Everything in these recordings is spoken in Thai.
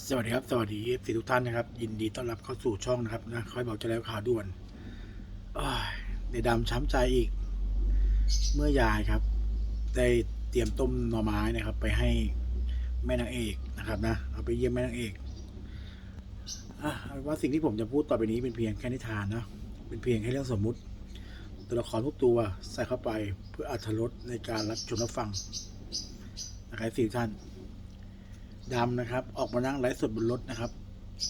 สวัสดีครับ สวัสดีเอฟสิทุกท่านนะครับ ยินดีต้อนรับเข้าสู่ช่องนะครับนะคอยบอกจะแล้วข่าวด่วนอในดำช้ำใจอีก เมื่อยายครับ ได้เตรียมต้มหน่อไม้นะครับ ไปให้แม่นางเอกนะครับนะเอาไปเยี่ยมแม่นางเอกอว่าสิ่งที่ผมจะพูดต่อไปนี้เป็นเพียงแค่นิทานนะเป็นเพียงแค่เรื่องสมมุติ ตัวละครทุกตัวใส่เข้าไปเพื่ออัธรสในการรับชมรับฟังนะครับสี่ท่าน ดำนะครับ ออกมานั่งไลฟ์สดบนรถนะครับ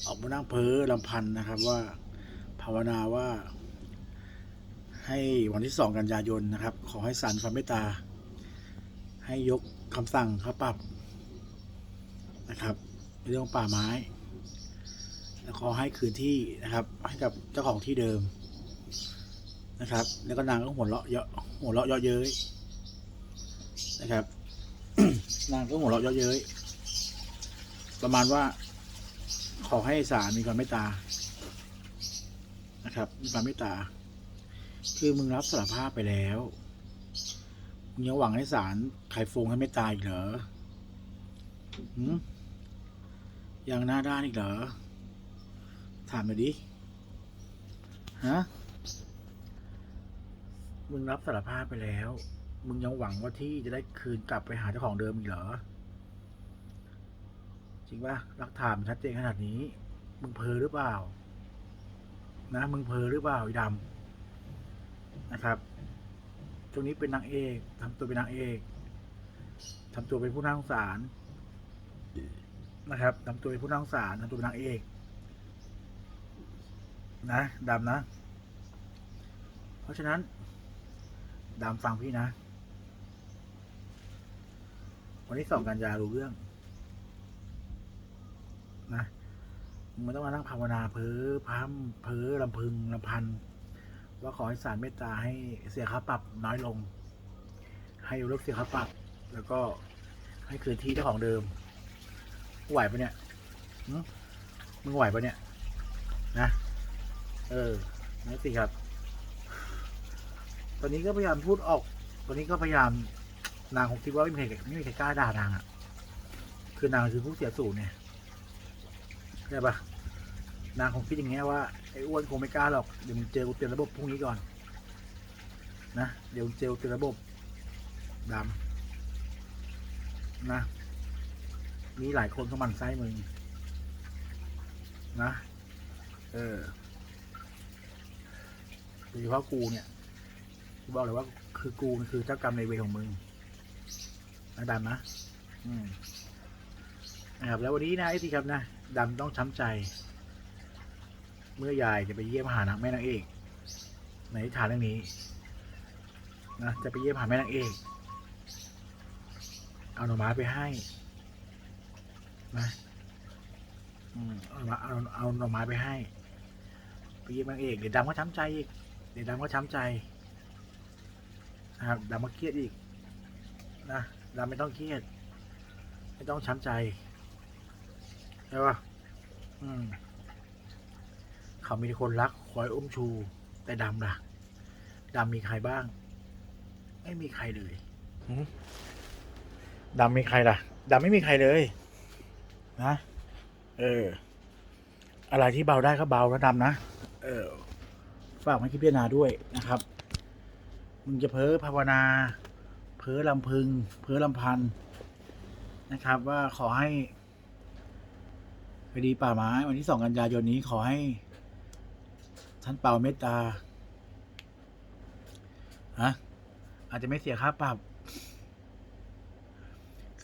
ออกมานั่งเพ้อลำพันธ์นะครับว่าภาวนาว่า ให้วันที่สองกันยายนนะครับ ขอให้ศาลความเมตตา ให้ยกคำสั่งเขาปรับนะครับในเรื่องป่าไม้ แล้วขอให้คืนที่นะครับ ให้กับเจ้าของที่เดิมนะครับ แล้วก็นางก็หัวเราะเยาะหัวเราะเยาะเย้ยนะครับ นางก็หัวเราะเยาะเย้ย ประมาณว่าขอให้ศาลมีความเมตตานะครับ มีความเมตตา คือมึงรับสารภาพไปแล้ว มึงยังหวังให้ศาลไขฟงให้เมตตาอีกเหรอหืมยังหน้าด้านอีกเหรอ ถามมาดิ ฮะ มึงรับสารภาพไปแล้ว มึงยังหวังว่าที่จะได้คืนกลับไปหาเจ้าของเดิมอีกเหรอ ริงป่ะหลักฐานมันชัดเจนขนาดนี้ มึงเพอหรือเปล่า นะ มึงเพอหรือเปล่าไอ้ดำนะครับช่วงนี้เป็นนางเอกทำตัวเป็นนางเอกทำตัวเป็นผู้น่าสงสารนะครับทำตัวเป็นผู้น่าสงสารทำตัวเป็นนางเอก นะดำนะ เพราะฉะนั้นดำฟังพี่นะ วันที่สองกันยารู้เรื่อง นะมึงไม่ต้องมานั่งภาวนาเพ้อพร่ำเพ้อลำพึงลำพัน ว่าขอให้ศาลเมตตาให้เสียค่าปรับน้อยลง ให้ยกเลิกเสียค่าปรับ แล้วก็ให้คืนที่เจ้าของเดิมไหวปะเนี่ยมึงไหวปะเนี่ย นะ เออนั่นสิครับ ตอนนี้ก็พยายามพูดออก ตอนนี้ก็พยายามนางคงคิดว่าไม่มีใครไม่มีใครกล้าด่านางอะ คือนางคือผู้เสียสูญเนี่ย ใจปะนางคงคิดอย่างเงี้ยว่าไอ้อ้วนคงไม่กล้าหรอกเดี๋ยวมึงเจอกูเตือนระบบพรุ่งนี้ก่อนนะเดี๋ยวเจอเตือนระบบดำนะมีหลายคนเข้ามันไส้มึงนะเออโดยเฉพาะกูเนี่ยกูบอกเลยว่าคือกูมันคือเจ้ากรรมในเวรของมึงนะดำนะ อืม นะครับแล้ววันนี้นะไอ้ที่ครับนะดำต้องช้ำใจ เมื่อยายจะไปเยี่ยมหานางแม่นางเอกในนิทานเรื่องนี้นะจะไปเยี่ยมหาแม่นางเอกเอาหน่อไม้ไปให้นะเอาหน่อเอาเอาหน่อไม้ไปให้ไปเยี่ยมนางเอกเดี๋ยวดำก็ช้ำใจอีกเดี๋ยวดำก็ช้ำใจนะครับดำก็เครียดอีกนะดำไม่ต้องเครียด ไม่ต้องช้ำใจ ใช่ปะอืม เขามีคนรักคอยอุ้มชู แต่ดำล่ะดำมีใครบ้าง ไม่มีใครเลยหืมดำมีใครล่ะดำไม่มีใครเลย นะ เออ อะไรที่เบาได้ก็เบาแล้วดำนะ เออ ฝากให้คิดพิจารณาด้วยนะครับ มึงจะเพ้อภาวนา เพ้อลำพึง เพ้อลำพันนะครับ ว่าขอให้ คดีป่าไม้วันที่สองกันยายนนี้ขอให้ ท่านเป่าเมตตาฮะอาจจะไม่เสียค่าปรับ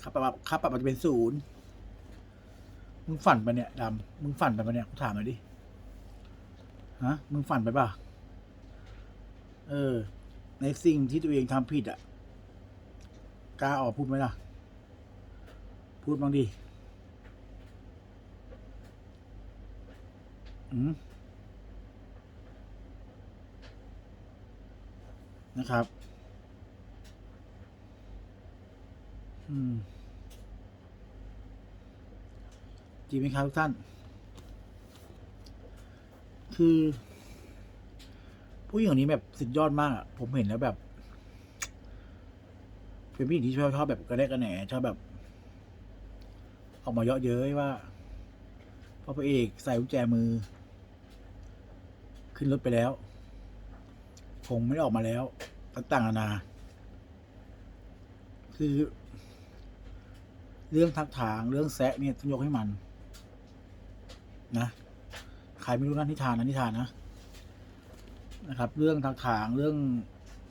ค่าปรับค่าปรับอาจจะเป็นศูนย์มึงฝันไปเนี่ยดำมึงฝันไปปะเนี่ยกูถามหน่อยดิฮะมึงฝันไปป่ะเออ ในสิ่งที่ตัวเองทำผิดอะกล้าออกพูดไหมล่ะ พูดบ้างดิ อืม นะครับ อืมจริงไหมครับทุกท่าน คือ ผู้หญิงคนนี้แบบสุดยอดมากอะผมเห็นแล้วแบบ เป็นผู้หญิงที่ชอบชอบแบบกระแดกกระแหน่ชอบแบบ ออกมาเยาะเย้ยว่าราะพระเอกใส่กุญแจมือ ขึ้นรถไปแล้ว คงไม่ออกมาแล้วต่างๆนานา คือ เรื่องทักถางเรื่องแซะเนี่ยต้องยกให้มัน นะใครไม่รู้นะนิทานนะนิทานนะนะครับ เรื่องทักถางเรื่อง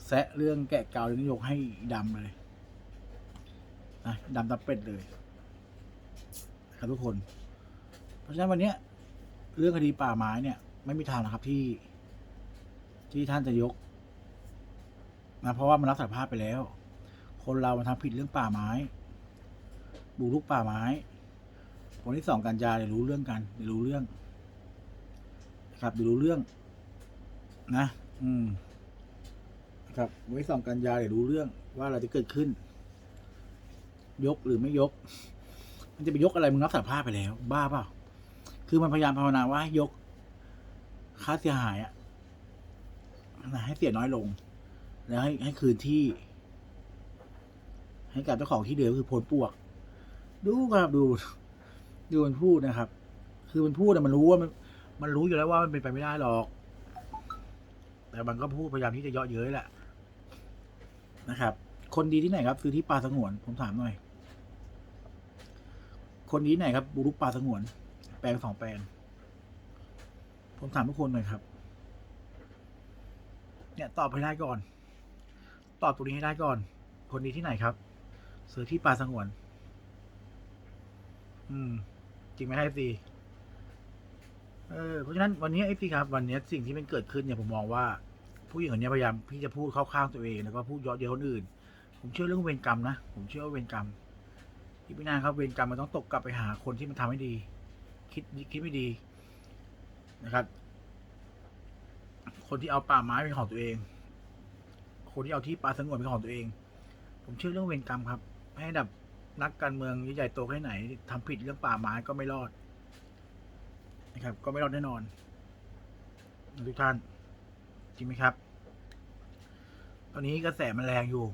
แซะเรื่องแกะเกาเนี่ยยกให้ดำเลยนะดำตาเป็ดเลยครับทุกคน เพราะฉะนั้นวันนี้เรื่องคดีป่าไม้เนี่ย ไม่มีทางนะครับที่ ที่ท่านจะยกนะเพราะว่ามันรับสารภาพไปแล้ว คนเรามันทำผิดเรื่องป่าไม้บุกรุกป่าไม้คนที่สองกันยาเดี๋ยวรู้เรื่องกันเดี๋ยวรู้เรื่องนะครับเดี๋ยวรู้เรื่อง นะ อืมนะครับวันที่สองกันยาเดี๋ยวรู้เรื่องว่าอะไรจะเกิดขึ้น ยกหรือไม่ยก มันจะไปยกอะไรมึงรับสารภาพไปแล้ว บ้าเปล่าคือมันพยายามภาวนาว่าให้ยก ค่าเสียหายอะนะให้เสียน้อยลง แล้วให้ให้คืนที่ ให้กับเจ้าของที่เดิมคือพลปวก ดูครับดู ดูมันพูดนะครับ คือมันพูดแต่มันรู้ว่ามันมันรู้อยู่แล้วว่ามันเป็นไปไม่ได้หรอก แต่มันก็พูดพยายามที่จะเยาะเย้ยแหละ นะครับ คนดีที่ไหนครับ ซื้อที่ป่าสงวน ผมถามหน่อย คนดีที่ไหนครับบุรุษป่าสงวน แปลงสองแปลง ผมถามทุกคนหน่อยครับ เนี่ยตอบให้ได้ก่อน ตอบตรงนี้ให้ได้ก่อน คนดีที่ไหนครับซื้อที่ป่าสงวน อืม จริงไหมครับเอฟซีเออเพราะฉะนั้นวันนี้เอฟซีครับ วันนี้สิ่งที่มันเกิดขึ้นเนี่ยผมมองว่า ผู้หญิงคนนี้พยายามที่จะพูดเข้าข้างตัวเองแล้วก็พูดยาะเย้ยคนอื่น ผมเชื่อเรื่องเวรกรรมนะผมเชื่อว่าเวรกรรมอีกไม่นานครับเวรกรรมมันต้องตกกลับไปหาคนที่มันทำให้ดี คิดคิดไม่ดี นะครับ คนที่เอาป่าไม้เป็นของตัวเอง คนที่เอาที่ป่าสงวนเป็นของตัวเอง ผมเชื่อเรื่องเวรกรรมครับ ให้ดับนักการเมืองใหญ่โตแค่ไหนทำผิดเรื่องป่าไม้ก็ไม่รอด นะครับ ก็ไม่รอดแน่นอนทุกท่าน จริงไหมครับ ตอนนี้กระแสมันแรงอยู่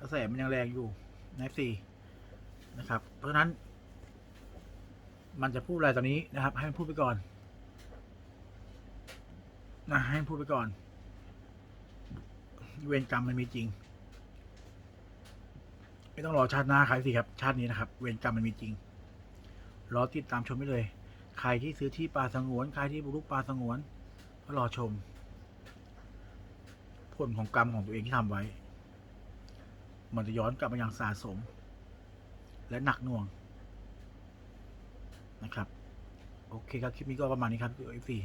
กระแสมันยังแรงอยู่ในสี่นะครับ เพราะฉะนั้น มันจะพูดอะไรตอนนี้นะครับ ให้มันพูดไปก่อนนะให้มันพูดไปก่อน เวรกรรมมันมีจริง ไม่ต้องรอชาติหน้าใครสิครับ ชาตินี้นะครับ เวรกรรมมันมีจริง รอติดตามชมไปเลย ใครที่ซื้อที่ป่าสงวน ใครที่บุรุกป่าสงวนก็รอชม ผลของกรรมของตัวเองที่ทำไว้ มันจะย้อนกลับมาอย่างสาสม และหนักหน่วง นะครับ โอเคครับ คลิปนี้ก็ประมาณนี้ครับ f อ